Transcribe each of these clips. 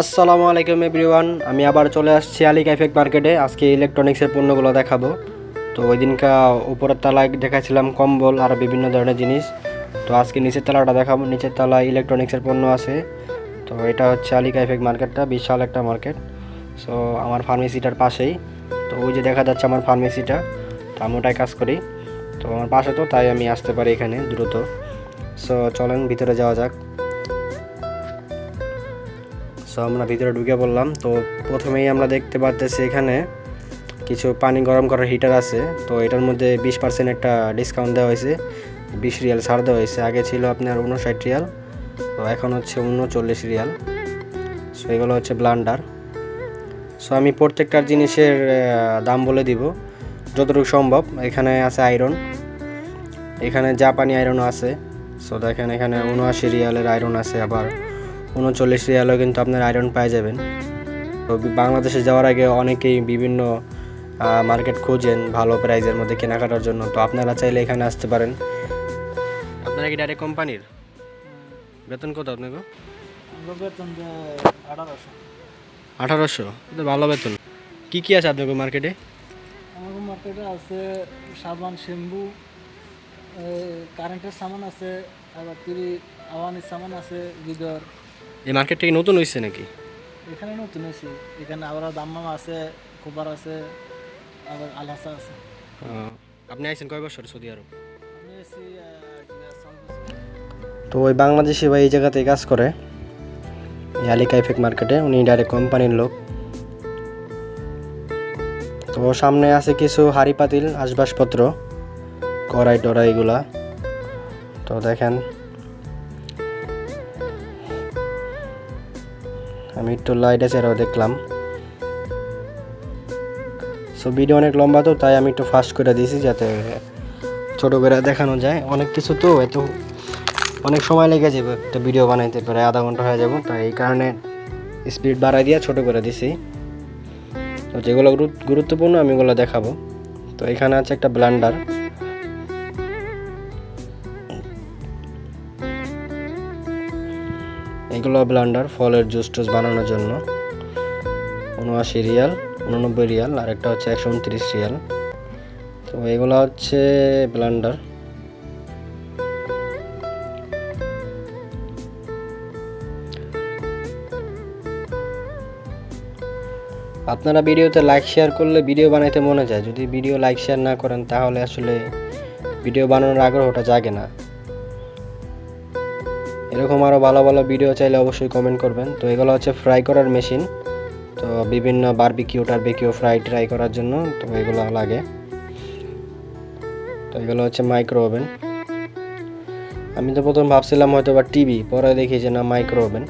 আসসালামু আলাইকুম এভরিওয়ান, আমি আবার চলে আসছি আলী ক্যাফেক মার্কেটে। আজকে ইলেকট্রনিক্সের পণ্যগুলো দেখাবো। তো ওই দিনকা উপরের তলায় দেখাচ্ছিলাম কম্বল আর বিভিন্ন ধরনের জিনিস। তো আজকে নিচের তালাটা দেখাবো। নিচের তলায় ইলেকট্রনিক্সের পণ্য আছে। তো এটা হচ্ছে আলী ক্যাফেক মার্কেটটা, বিশাল একটা মার্কেট। সো আমার ফার্মেসিটার পাশেই। তো ওই যে দেখা যাচ্ছে আমার ফার্মেসিটা। তো আমি ওটাই কাজ করি। তো আমার পাশে তো, তাই আমি আসতে পারি এখানে দ্রুত। সো চলেন, ভিতরে যাওয়া যাক। সো আমরা ভিতরে ঢুকে পড়লাম। তো প্রথমেই আমরা দেখতে পাচ্ছি এখানে কিছু পানি গরম করার হিটার আছে। তো এটার মধ্যে বিশ পার্সেন্ট একটা ডিসকাউন্ট দেওয়া হয়েছে। বিশ রিয়াল ছাড় দেওয়া হয়েছে। আগে ছিল আপনার উনষাট রিয়াল। তো এখন হচ্ছে উনচল্লিশ রিয়াল। সো এগুলো হচ্ছে ব্লান্ডার। সো আমি প্রত্যেকটার জিনিসের দাম বলে দিব। যতটুকু সম্ভব। এখানে আছে আয়রন এখানে জাপানি আয়রনও আছে। সো দেখেন এখানে উনআশি রিয়ালের আয়রন আছে আবার। উনচল্লিশ রিয়ালও কিন্তু আপনার আয়রন পাই যাবেন তো বাংলাদেশে যাওয়ার আগে অনেকেই বিভিন্ন মার্কেট খোঁজেন ভালো প্রাইজের মধ্যে কেনাকাটার জন্য। তো আপনারা চাইলে এখানে আসতে পারেন। আপনারা কি ডাইরেক্ট কোম্পানির বেতন কত আপনাকে বেতন আঠারোশো। আঠারোশো? তো ভালো বেতন। কি কি আছে আপনাকে মার্কেটে মার্কেটে আছে সাবান শ্যাম্পু কারেন্টের সামান আছে আবার তিরি আওয়ানির সামান আছে গিদর এই মার্কেটটা কি নতুন হয়েছে নাকি? এখানে নতুন এসি এখানে আবার দাম্মাম আছে কুবার আছে আবার আলহাসা আছে। আপনি আইছেন কয় বছর সৌদি আরব। তো ওই বাংলাদেশি ভাই এই জায়গাতে কাজ করে এই আলী কাইফেক মার্কেটে উনি ডাইরেক্ট কোম্পানির লোক। তো সামনে আছে কিছু হাড়ি পাতিল আসবাবপত্র কড়াই টড়াই এগুলা। তো দেখেন আমি একটু লাইট আরও দেখলাম। সো ভিডিও অনেক লম্বা তো, তাই আমি একটু ফাস্ট করে দিয়েছি যাতে ছোটো করে দেখানো যায়। অনেক কিছু তো, এত অনেক সময় লেগে যাবে একটা ভিডিও বানাইতে, প্রায় আধা ঘণ্টা হয়ে যাব। তাই এই কারণে স্পিড বাড়াই দিয়ে ছোটো করে দিছি। তো যেগুলো গুরুত্বপূর্ণ, আমি ওগুলো দেখাবো। তো এখানে আছে একটা ব্লান্ডার এগুলো ব্লান্ডার ফলের জুস টুস বানানোর জন্য। উনআশি রিয়াল, উননব্বই রিয়াল, আর একটা হচ্ছে একশো উনত্রিশ রিয়াল। তো এগুলো হচ্ছে ব্লান্ডার আপনারা ভিডিওতে লাইক শেয়ার করলে ভিডিও বানাইতে মনে যায়। যদি ভিডিও লাইক শেয়ার না করেন, তাহলে আসলে ভিডিও বানানোর আগ্রহটা জাগে না। এরকম আরও ভালো ভালো ভিডিও চাইলে অবশ্যই কমেন্ট করবেন। তো এগুলো হচ্ছে ফ্রাই করার মেশিন তো বিভিন্ন বারবিকিউ টারবিকিউ ফ্রাই ট্রাই করার জন্য তো এগুলো লাগে। তো এগুলো হচ্ছে মাইক্রো ওভেন আমি তো প্রথম ভাবছিলাম হয়তো বা টিভি পরে দেখি যে না মাইক্রো ওভেন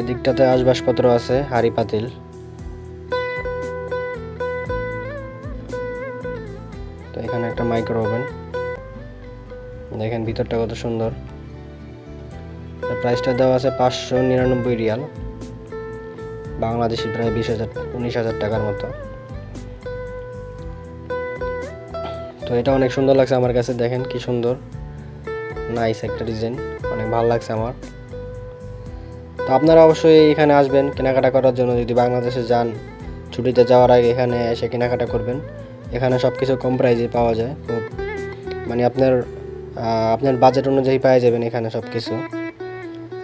এদিকটাতে আসবাসপত্র আছে, হাড়ি পাতিল। তো এখানে একটা মাইক্রো ওভেন দেখেন ভিতরটা কত সুন্দর। প্রাইসটা দেওয়া আছে পাঁচশো নিরানব্বই রিয়াল। বাংলাদেশি প্রায় বিশ হাজার, উনিশ হাজার টাকার মতো। তো এটা অনেক সুন্দর লাগছে আমার কাছে, দেখেন কি সুন্দর। নাইস একটা ডিজাইন অনেক ভালো লাগছে আমার। তো আপনারা অবশ্যই এখানে আসবেন কেনাকাটা করার জন্য। যদি বাংলাদেশে যান, ছুটিতে যাওয়ার আগে এখানে এসে কেনাকাটা করবেন। এখানে সব কিছু কম প্রাইজে পাওয়া যায়, খুব মানে আপনার আপনার বাজেট অনুযায়ী পাওয়া যাবেন এখানে সব কিছু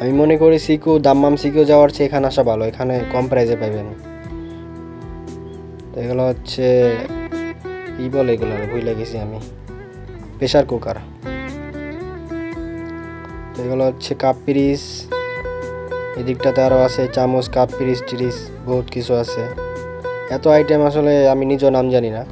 আমি মনে করি সিকু দাম্মাম সিকু যাওয়ার চেয়ে এখানে আসা ভালো, এখানে কম প্রাইজে পাবেন। তো এগুলো হচ্ছে, কি বলে এগুলো? ভুলে গেছি আমি। Pressure cooker. তো এগুলো হচ্ছে কাপ পিরিস এদিকটাতে আরও আছে চামচ কাপ পিরিস টিরিস, বহুত কিছু আছে। এত আইটেম আসলে আমি নিজেও নাম জানি না।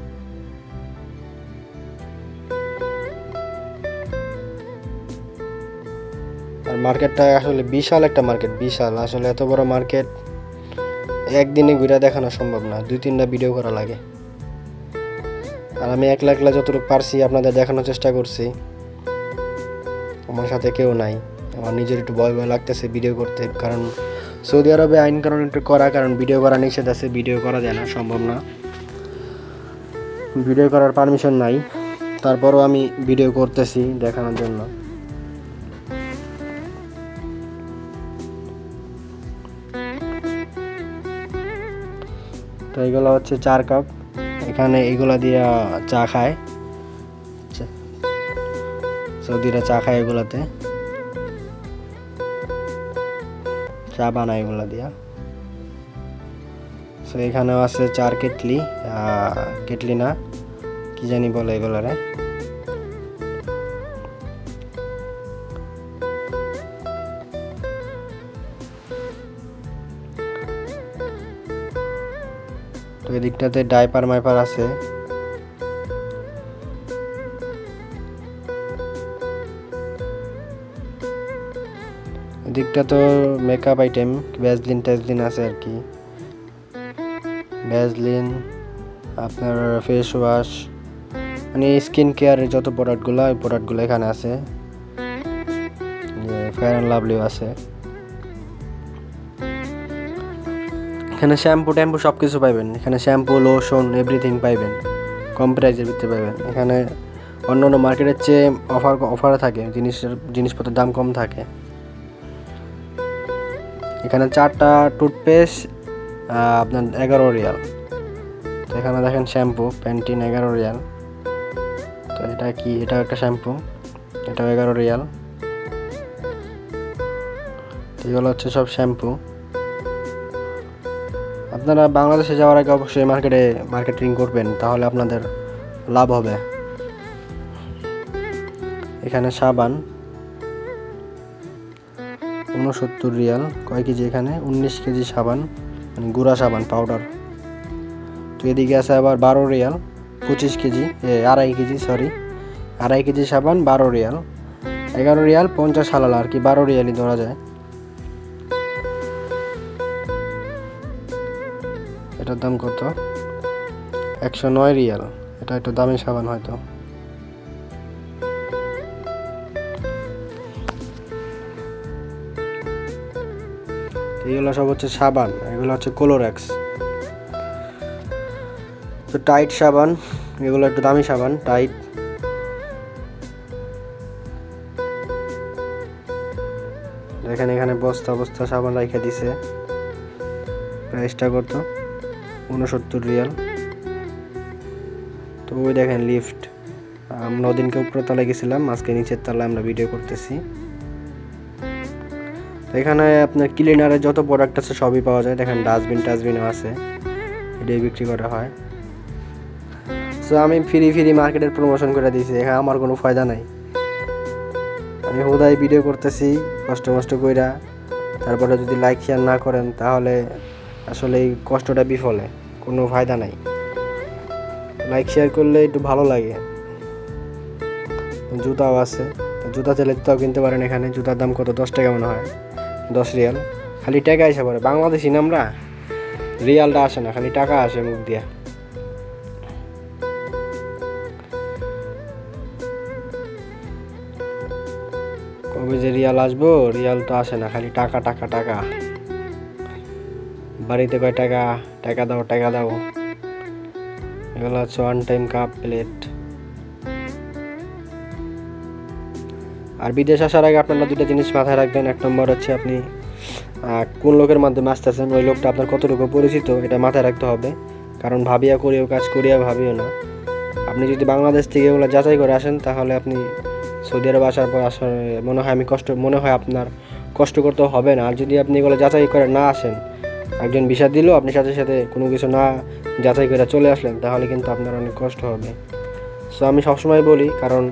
মার্কেটটা আসলে বিশাল একটা মার্কেট, বিশাল। আসলে এত বড় মার্কেট একদিনে ঘুরে দেখানো সম্ভব না, দুই তিনটা ভিডিও করা লাগে। আর আমি একলা একলা যতটুকু পারছি আপনাদের দেখানোর চেষ্টা করছি। আমার সাথে কেউ নাই। আমার নিজের একটু ভয় ভয় লাগতেছে ভিডিও করতে, কারণ সৌদি আরবে আইন কারণ একটু করা, কারণ ভিডিও করা নিষেধ আছে ভিডিও করা যায় না, সম্ভব না। ভিডিও করার পারমিশন নাই। তারপরও আমি ভিডিও করতেছি দেখানোর জন্য। তো এগুলো হচ্ছে চার কাপ। এখানে এগুলো দিয়ে চা খায়। সৌদিরা চা খায় এগুলোতে। চা বানায় এগুলো দিয়া। সো এখানেও আছে চার কেটলি কেটলি না, কি জানি বলে এগুলারে। তো এদিকটাতে ডাইপার মাইপার আছে। এদিকটা তো মেকআপ আইটেম ভ্যাসলিন ট্যাসলিন আছে আর কি। ভ্যাসলিন আপনার ফেস ওয়াশ মানে স্কিন কেয়ারের যত প্রোডাক্টগুলো ওই প্রোডাক্টগুলো এখানে আছে। ফেয়ার অ্যান্ড লাভলিও আছে। এখানে শ্যাম্পু ট্যাম্পু সব কিছু পাইবেন। এখানে শ্যাম্পু লোশন এভরিথিং পাইবেন। কম প্রাইসের ভিতরে পাইবেন। এখানে অন্য অন্য মার্কেটের চেয়ে অফার অফার থাকে। জিনিসের, জিনিসপত্রের দাম কম থাকে। এখানে চারটা টুথপেস্ট আপনার এগারো রিয়াল। তো এখানে দেখেন শ্যাম্পু প্যান্টিন এগারো রিয়াল। তো এটা কি? এটা একটা শ্যাম্পু। এটাও এগারো রিয়াল। এগুলো হচ্ছে সব শ্যাম্পু। আপনারা বাংলাদেশে যাওয়ার আগে অবশ্যই মার্কেটে মার্কেটিং করবেন তাহলে আপনাদের লাভ হবে। এখানে সাবান উনসত্তর রিয়াল কয় কেজি এখানে? উনিশ কেজি সাবান মানে গুঁড়া সাবান পাউডার তো এদিকে আছে আবার বারো রিয়াল পঁচিশ কেজি এ, আড়াই কেজি সরি আড়াই কেজি সাবান বারো রিয়াল। এগারো রিয়াল পঞ্চাশ হালাল আর কি বারো রিয়ালই ধরা যায়। এটার দাম কত? একশো নয় রিয়াল। এটা একটু দামি সাবান হয়তো। এগুলো সব হচ্ছে সাবান, এগুলো হচ্ছে কোলোরেক্স। তো টাইট সাবান, এগুলো একটু দামি সাবান, টাইট। দেখেন এখানে বস্তা বস্তা সাবান রেখে দিছে। প্রাইসটা কত? উনসত্তর রিয়াল। তো ওই দেখেন লিফট। আমরা ওদিনকে উপরতলায় গেছিলাম, আজকে নিচের তলায় আমরা ভিডিও করতেছি। তো এখানে আপনার ক্লিনারের যত প্রোডাক্ট আছে সবই পাওয়া যায়। দেখেন ডাস্টবিন টাস্টবিনও আছে, এটাই বিক্রি করা হয়। সো আমি ফ্রি ফ্রি মার্কেটের প্রমোশন করে দিয়েছি, এখানে আমার কোনো ফায়দা নাই। আমি হুদায় ভিডিও করতেছি, কষ্ট মষ্ট কইরা। তারপরে যদি লাইক শেয়ার না করেন, তাহলে আসলে এই কষ্টটা বিফলে, কোনো ফায়দা নাই। লাইক শেয়ার করলে একটু ভালো লাগে। জুতাও আছে। জুতা চাইলে জুতাও কিনতে পারেন এখানে। জুতার দাম কত? দশ টাকা মনে হয়। দশ রিয়াল। খালি টাকা এসে পড়ে। বাংলাদেশি না আমরা? রিয়ালটা আসে না, খালি টাকা আসে মুখ দিয়ে। কবে যে রিয়াল আসব, রিয়াল তো আসে না, খালি টাকা টাকা টাকা। বাড়িতে কয় টাকা? টাকা দাও টাকা দাও। এগুলো হচ্ছে ওয়ান টাইম কাপ প্লেট আর বিদেশ আসার আগে আপনারা দুটো জিনিস মাথায় রাখবেন। এক নম্বর হচ্ছে আপনি কোন লোকের মাধ্যমে আসতেছেন, ওই লোকটা আপনার কতটুকু পরিচিত, এটা মাথায় রাখতে হবে। কারণ ভাবিয়া করিও, কাজ করিয়া ভাবিও না। আপনি যদি বাংলাদেশ থেকে এগুলো যাচাই করে আসেন, তাহলে আপনি সৌদি আরব আসার পর আসার মনে হয় আমি কষ্ট, মনে হয় আপনার কষ্ট করতে হবে না। আর যদি আপনি এগুলো যাচাই করে না আসেন একজন ভিসা দিল, আপনি সাথে সাথে কোনো কিছু না যাচাই করে চলে আসলেন, তাহলে কিন্তু আপনার অনেক কষ্ট হবে। সো আমি সবসময় বলি, কারণ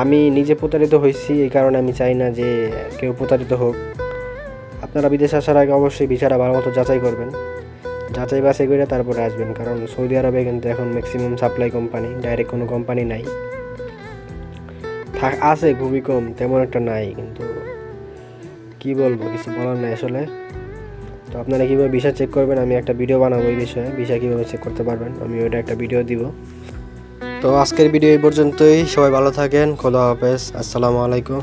আমি নিজে প্রতারিত হয়েছি, এই কারণে আমি চাই না যে কেউ প্রতারিত হোক। আপনারা বিদেশে আসার আগে অবশ্যই ভিসাটা ভালো মতো যাচাই করবেন। যাচাই বাছাই করে তারপরে আসবেন, কারণ সৌদি আরবে কিন্তু এখন ম্যাক্সিমাম সাপ্লাই কোম্পানি ডাইরেক্ট কোনো কোম্পানি নাই। থাক আছে, খুবই কম, তেমন একটা নাই, কিন্তু কি বলব, কিছু বলার নাই আসলে। তো আপনারা কীভাবে ভিসা চেক করবেন? আমি একটা ভিডিও বানাবো এই বিষয়ে। ভিসা কীভাবে চেক করতে পারবেন? আমি ওইটা একটা ভিডিও দিব। তো আজকের ভিডিও এই পর্যন্তই। সবাই ভালো থাকেন। খোদা হাফেজ। আসসালামু আলাইকুম।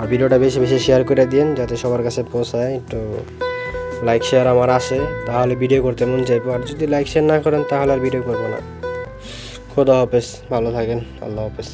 আর ভিডিওটা বেশি বেশি শেয়ার করে দিন, যাতে সবার কাছে পৌঁছায়। তো লাইক শেয়ার আমার আসে। তাহলে ভিডিও করতে মন চাইব। আর যদি লাইক শেয়ার না করেন, তাহলে আর ভিডিও করব না। খোদা হাফেজ। ভালো থাকেন। আল্লাহ হাফেজ।